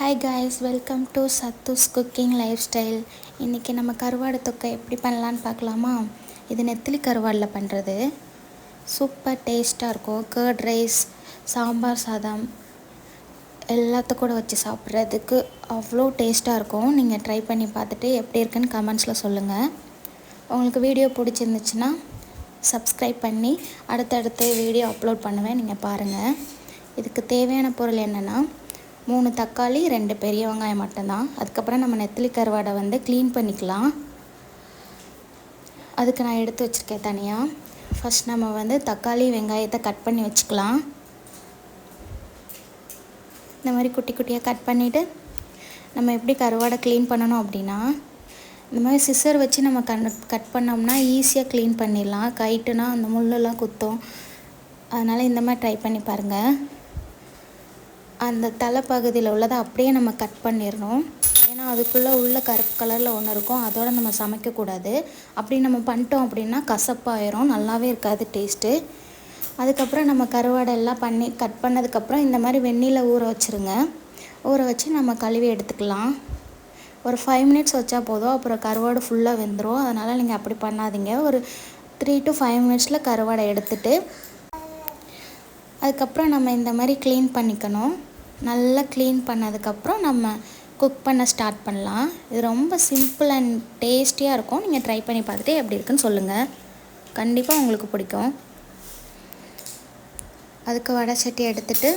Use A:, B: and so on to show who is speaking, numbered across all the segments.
A: Hi guys welcome to Sathu's cooking lifestyle இன்றைக்கி நம்ம கருவாடு தொக்கை எப்படி பண்ணலான்னு பார்க்கலாமா? இது நெத்திலி கருவாடில் பண்ணுறது சூப்பர் டேஸ்ட்டாக இருக்கும். கர்ட் ரைஸ் சாம்பார் சாதம் எல்லாத்துக்கூட வச்சு சாப்பிட்றதுக்கு அவ்வளோ டேஸ்ட்டாக இருக்கும். நீங்கள் ட்ரை பண்ணி பார்த்துட்டு எப்படி இருக்குன்னு கமெண்ட்ஸில் சொல்லுங்கள் உங்களுக்கு வீடியோ பிடிச்சிருந்துச்சுன்னா சப்ஸ்கிரைப் பண்ணி அடுத்தடுத்து வீடியோ அப்லோட் பண்ணுவேன். நீங்கள் பாருங்கள் இதுக்கு தேவையான பொருள் என்னென்னா மூணு தக்காளி ரெண்டு பெரிய வெங்காயம் மட்டும்தான். அதுக்கப்புறம் நம்ம நெத்திலி கருவாடை வந்து க்ளீன் பண்ணிக்கலாம். அதுக்கு நான் எடுத்து வச்சுருக்கேன் தனியாக ஃபஸ்ட் நம்ம வந்து தக்காளி வெங்காயத்தை கட் பண்ணி வச்சுக்கலாம். இந்த மாதிரி குட்டி குட்டியாக கட் பண்ணிவிட்டு நம்ம எப்படி கருவாடை க்ளீன் பண்ணணும் அப்படின்னா இந்த மாதிரி சிசர் வச்சு நம்ம கண் கட் பண்ணோம்னா ஈஸியாக க்ளீன் பண்ணிடலாம். கைட்டுனா அந்த முள்ளெல்லாம் குத்தும். அதனால் இந்த மாதிரி ட்ரை பண்ணி பாருங்கள் அந்த தலைப்பகுதியில் உள்ளதை அப்படியே நம்ம கட் பண்ணிடணும். ஏன்னா அதுக்குள்ளே உள்ள கருப்பு கலரில் ஒன்று இருக்கும். அதோடு நம்ம சமைக்கக்கூடாது அப்படி நம்ம பண்ணிட்டோம் அப்படின்னா கசப்பாயிரும். நல்லாவே இருக்காது டேஸ்ட்டு அதுக்கப்புறம் நம்ம கருவாடை எல்லாம் பண்ணி கட் பண்ணதுக்கப்புறம் இந்த மாதிரி வெந்நியில் ஊற வச்சுருங்க. ஊற வச்சு நம்ம கழுவி எடுத்துக்கலாம். ஒரு ஃபைவ் மினிட்ஸ் வச்சா போதும். அப்புறம் கருவாடு ஃபுல்லாக வெந்துடும் அதனால் நீங்கள் அப்படி பண்ணாதீங்க. ஒரு த்ரீ டு ஃபைவ் மினிட்ஸில் கருவாடை எடுத்துட்டு அதுக்கப்புறம் நம்ம இந்த மாதிரி க்ளீன் பண்ணிக்கணும். நல்லா க்ளீன் பண்ணதுக்கப்புறம் நம்ம குக் பண்ண ஸ்டார்ட் பண்ணலாம். இது ரொம்ப சிம்பிள் அண்ட் டேஸ்டியாக இருக்கும். நீங்கள் ட்ரை பண்ணி பார்த்துட்டு எப்படி இருக்குன்னு சொல்லுங்கள் கண்டிப்பாக உங்களுக்கு பிடிக்கும். அதுக்கு வடை சட்டி எடுத்துட்டு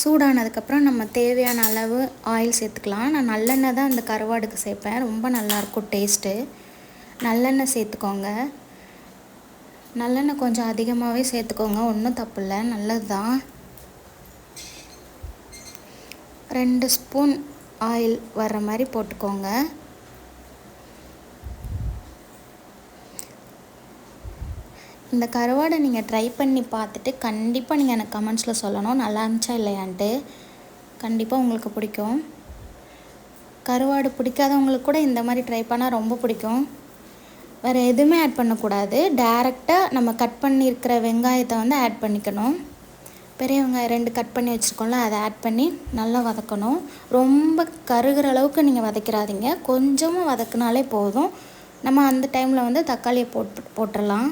A: சூடானதுக்கப்புறம் நம்ம தேவையான அளவு ஆயில் சேர்த்துக்கலாம். நான் நல்லெண்ணெய் தான் அந்த கருவாடுக்கு சேர்ப்பேன். ரொம்ப நல்லாயிருக்கும் டேஸ்ட்டு நல்லெண்ணெய் சேர்த்துக்கோங்க. நல்லெண்ணெய் கொஞ்சம் அதிகமாகவே சேர்த்துக்கோங்க. ஒன்றும் தப்பு இல்லை. நல்லது தான் ரெண்டு ஸ்பூன் ஆயில் வர்ற மாதிரி போட்டுக்கோங்க. இந்த கருவாடை நீங்கள் ட்ரை பண்ணி பார்த்துட்டு கண்டிப்பாக நீங்கள் எனக்கு கமெண்ட்ஸில் சொல்லணும். நல்லா இருந்துச்சா இல்லையான்ட்டு. கண்டிப்பாக உங்களுக்கு பிடிக்கும். கருவாடு பிடிக்காதவங்களுக்கு கூட இந்த மாதிரி ட்ரை பண்ணால் ரொம்ப பிடிக்கும். வேறு எதுவுமே ஆட் பண்ணக்கூடாது. டேரெக்டாக நம்ம கட் பண்ணியிருக்கிற வெங்காயத்தை வந்து ஆட் பண்ணிக்கணும். பெரிய ரெண்டு கட் பண்ணி வச்சுருக்கோம்ல அதை ஆட் பண்ணி நல்லா வதக்கணும். ரொம்ப கருகிற அளவுக்கு நீங்கள் வதக்கிறாதீங்க. கொஞ்சமாக வதக்கினாலே போதும். நம்ம அந்த டைமில் வந்து தக்காளியை போட்டு போட்டுடலாம்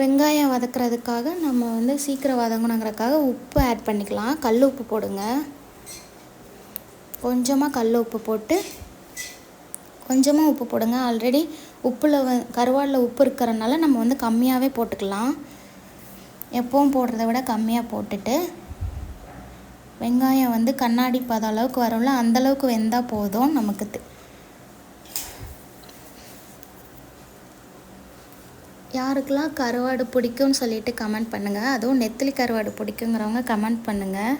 A: வெங்காயம் வதக்கிறதுக்காக நம்ம வந்து சீக்கிரம் வதங்கணுங்கிறதுக்காக உப்பு ஆட் பண்ணிக்கலாம். கல் உப்பு போடுங்க. கொஞ்சமாக கல் உப்பு போட்டு கொஞ்சமாக உப்பு போடுங்க. ஆல்ரெடி உப்பில் வ கருவாடில் உப்பு இருக்கிறனால நம்ம வந்து கம்மியாகவே போட்டுக்கலாம். எப்பவும் போடுறத விட கம்மியாக போட்டுட்டு வெங்காயம் வந்து கண்ணாடி பத அளவுக்கு வரும்ல அந்தளவுக்கு வெந்தால் போதும் நமக்கு யாருக்கெல்லாம் கருவாடு பிடிக்கும்னு சொல்லிட்டு கமெண்ட் பண்ணுங்கள் அதுவும் நெத்திலி கருவாடு பிடிக்குங்கிறவங்க கமெண்ட் பண்ணுங்கள்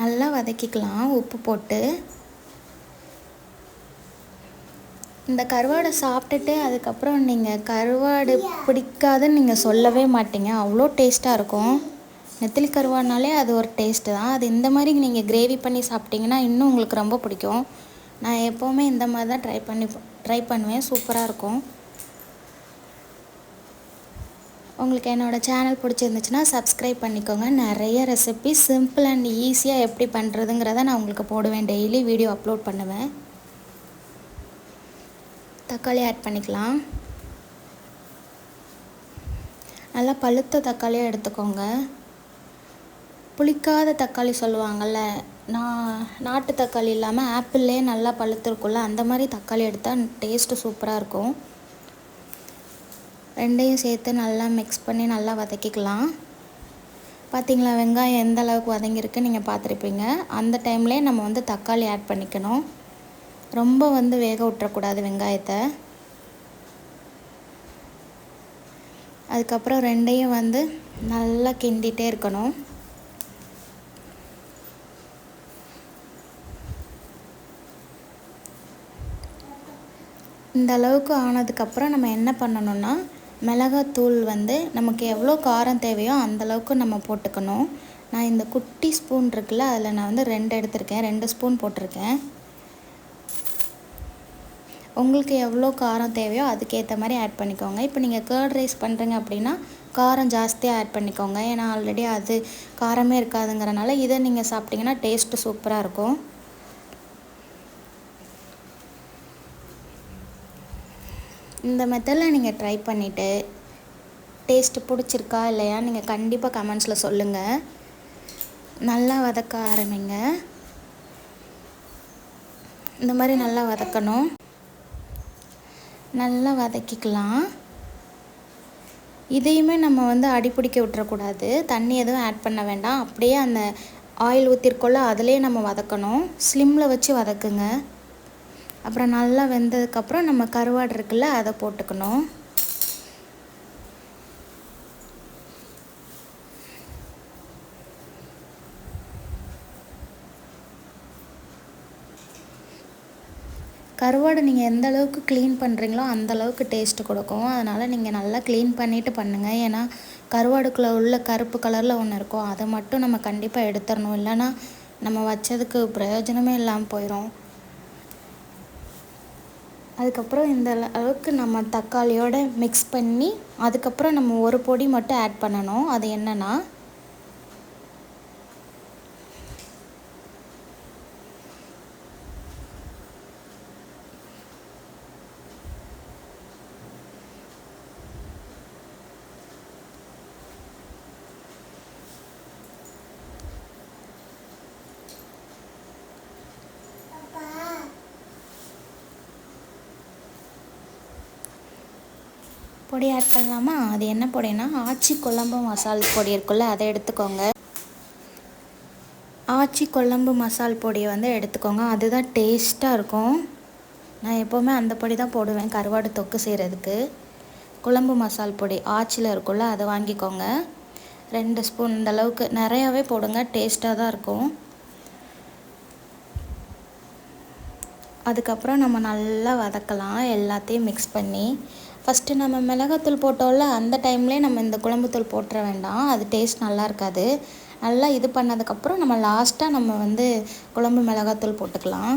A: நல்லா வதக்கிக்கலாம். உப்பு போட்டு. இந்த கருவாடை சாப்பிட்டுட்டு அதுக்கப்புறம் நீங்கள் கருவாடு பிடிக்காதுன்னு நீங்கள் சொல்லவே மாட்டீங்க. அவ்வளோ டேஸ்ட்டாக இருக்கும். நெத்திலி கருவாடுனாலே அது ஒரு டேஸ்ட்டு தான். அது இந்த மாதிரி நீங்கள் கிரேவி பண்ணி சாப்பிட்டிங்கன்னா இன்னும் உங்களுக்கு ரொம்ப பிடிக்கும். நான் எப்போவுமே இந்த மாதிரி தான் ட்ரை பண்ணி ட்ரை பண்ணுவேன். சூப்பராக இருக்கும். உங்களுக்கு என்னோடய சேனல் பிடிச்சிருந்துச்சுன்னா சப்ஸ்கிரைப் பண்ணிக்கோங்க. நிறைய ரெசிபி சிம்பிள் அண்ட் ஈஸியாக எப்படி பண்ணுறதுங்கிறத நான் உங்களுக்கு போடுவேன். டெய்லி வீடியோ அப்லோட் பண்ணுவேன். தக்காளி ஆட் பண்ணிக்கலாம். நல்லா பழுத்த தக்காளியாக எடுத்துக்கோங்க. புளிக்காத தக்காளி சொல்லுவாங்கள்ல நான் நாட்டு தக்காளி இல்லாமல் ஆப்பிள்லேயே நல்லா பழுத்துருக்குள்ள அந்த மாதிரி தக்காளி எடுத்தால் டேஸ்ட்டு சூப்பராக இருக்கும். ரெண்டையும் சேர்த்து நல்லா மிக்ஸ் பண்ணி நல்லா வதக்கிக்கலாம். பார்த்திங்களா வெங்காயம் எந்த அளவுக்கு வதங்கியிருக்கு நீங்கள் பார்த்துருப்பீங்க அந்த டைம்லேயே நம்ம வந்து தக்காளி ஆட் பண்ணிக்கணும். ரொம்ப வந்து வேக விட்டுறக்கூடாது வெங்காயத்தை. அதுக்கப்புறம் ரெண்டையும் வந்து நல்லா கிண்டிகிட்டே இருக்கணும். இந்த அளவுக்கு ஆனதுக்கப்புறம் நம்ம என்ன பண்ணணும்னா மிளகாத்தூள் வந்து நமக்கு எவ்வளோ காரம் தேவையோ அந்தளவுக்கு நம்ம போட்டுக்கணும். நான் இந்த குட்டி ஸ்பூன் இருக்குல்ல அதில் நான் வந்து ரெண்டு எடுத்திருக்கேன். ரெண்டு ஸ்பூன் போட்டிருக்கேன். உங்களுக்கு எவ்வளோ காரம் தேவையோ அதுக்கேற்ற மாதிரி ஆட் பண்ணிக்கோங்க. இப்போ நீங்கள் கேர்ட் ரைஸ் பண்ணுறீங்க அப்படின்னா காரம் ஜாஸ்தியாக ஆட் பண்ணிக்கோங்க. ஏன்னா ஆல்ரெடி அது காரமே இருக்காதுங்கிறனால இதை நீங்கள் சாப்பிட்டிங்கன்னா டேஸ்ட்டு சூப்பராக இருக்கும். இந்த மெத்தடில் நீங்கள் ட்ரை பண்ணிவிட்டு டேஸ்ட்டு பிடிச்சிருக்கா இல்லையா நீங்கள் கண்டிப்பாக கமெண்ட்ஸில் சொல்லுங்கள் நல்லா வதக்க ஆரம்பிங்க. இந்த மாதிரி நல்லா வதக்கணும். நல்லா வதக்கிக்கலாம். இதையுமே நம்ம வந்து அடிப்பிடிக்க விட்டுறக்கூடாது. தண்ணி எதுவும் ஆட் பண்ண வேண்டாம். அப்படியே அந்த ஆயில் ஊற்றிருக்கோல்ல அதிலே நம்ம வதக்கணும். ஸ்லிம்மில் வச்சு வதக்குங்க. அப்புறம் நல்லா வெந்ததுக்கப்புறம் நம்ம கருவாடு இருக்குல்ல அதை போட்டுக்கணும். கருவாடு நீங்கள் எந்த அளவுக்கு க்ளீன் பண்ணுறீங்களோ அந்த அளவுக்கு டேஸ்ட்டு கொடுக்கும். அதனால் நீங்கள் நல்லா க்ளீன் பண்ணிவிட்டு பண்ணுங்கள் ஏன்னா கருவாடுக்குள்ளே உள்ள கருப்பு கலரில் ஒன்று இருக்கும். அதை மட்டும் நம்ம கண்டிப்பாக எடுத்துடணும். இல்லைன்னா நம்ம வச்சதுக்கு பிரயோஜனமே இல்லாமல் போயிடும் அதுக்கப்புறம் இந்த அளவுக்கு நம்ம தக்காளியோட மிக்ஸ் பண்ணி அதுக்கப்புறம் நம்ம ஒரு பொடி மட்டும் ஆட் பண்ணணும். அது என்னென்னா பொடி ஆட் பண்ணலாமா? அது என்ன பொடினா ஆச்சி குழம்பு மசால் பொடி இருக்குல்ல அதை எடுத்துக்கோங்க. ஆச்சி குழம்பு மசால் பொடியை வந்து எடுத்துக்கோங்க. அதுதான் டேஸ்ட்டாக இருக்கும். நான் எப்போவுமே அந்த பொடி தான் போடுவேன் கருவாடு தொக்கு செய்கிறதுக்கு குழம்பு மசால் பொடி ஆச்சியில் இருக்குல்ல அதை வாங்கிக்கோங்க. ரெண்டு ஸ்பூன் இந்த அளவுக்கு. நிறையாவே போடுங்க டேஸ்ட்டாக தான் இருக்கும். அதுக்கப்புறம் நம்ம நல்லா வதக்கலாம் எல்லாத்தையும் மிக்ஸ் பண்ணி. ஃபஸ்ட்டு நம்ம மிளகாத்தூள் போட்டோம்ல அந்த டைம்லேயே நம்ம இந்த குழம்புத்தூள் போட்டுற வேண்டாம். அது டேஸ்ட் நல்லா இருக்காது. நல்லா இது பண்ணதுக்கப்புறம் நம்ம லாஸ்ட்டாக நம்ம வந்து குழம்பு மிளகாத்தூள் போட்டுக்கலாம்.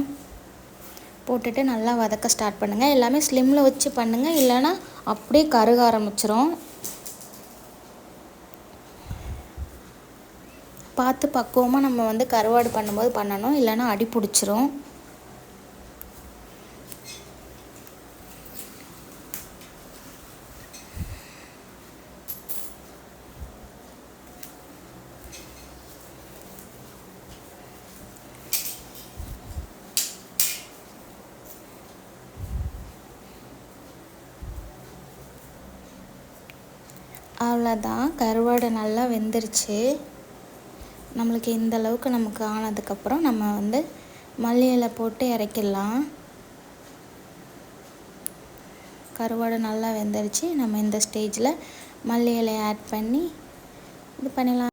A: போட்டுட்டு நல்லா வதக்க ஸ்டார்ட் பண்ணுங்கள் எல்லாமே ஸ்லிம்மில் வச்சு பண்ணுங்கள் இல்லைன்னா அப்படியே கருக ஆரம்பிச்சிரும். பார்த்து பக்குவமாக நம்ம வந்து கருவாடு பண்ணும்போது பண்ணணும். இல்லைன்னா அடி பிடிச்சிரும். அவ்வளோதான். கருவாடு நல்லா வெந்துருச்சு. நம்மளுக்கு இந்த அளவுக்கு நமக்கு ஆனதுக்கப்புறம் நம்ம வந்து மல்லி இலை போட்டு இறக்கிடலாம். கருவாடு நல்லா வெந்துருச்சு. நம்ம இந்த ஸ்டேஜில் மல்லி இலையை ஆட் பண்ணி இது பண்ணிடலாம்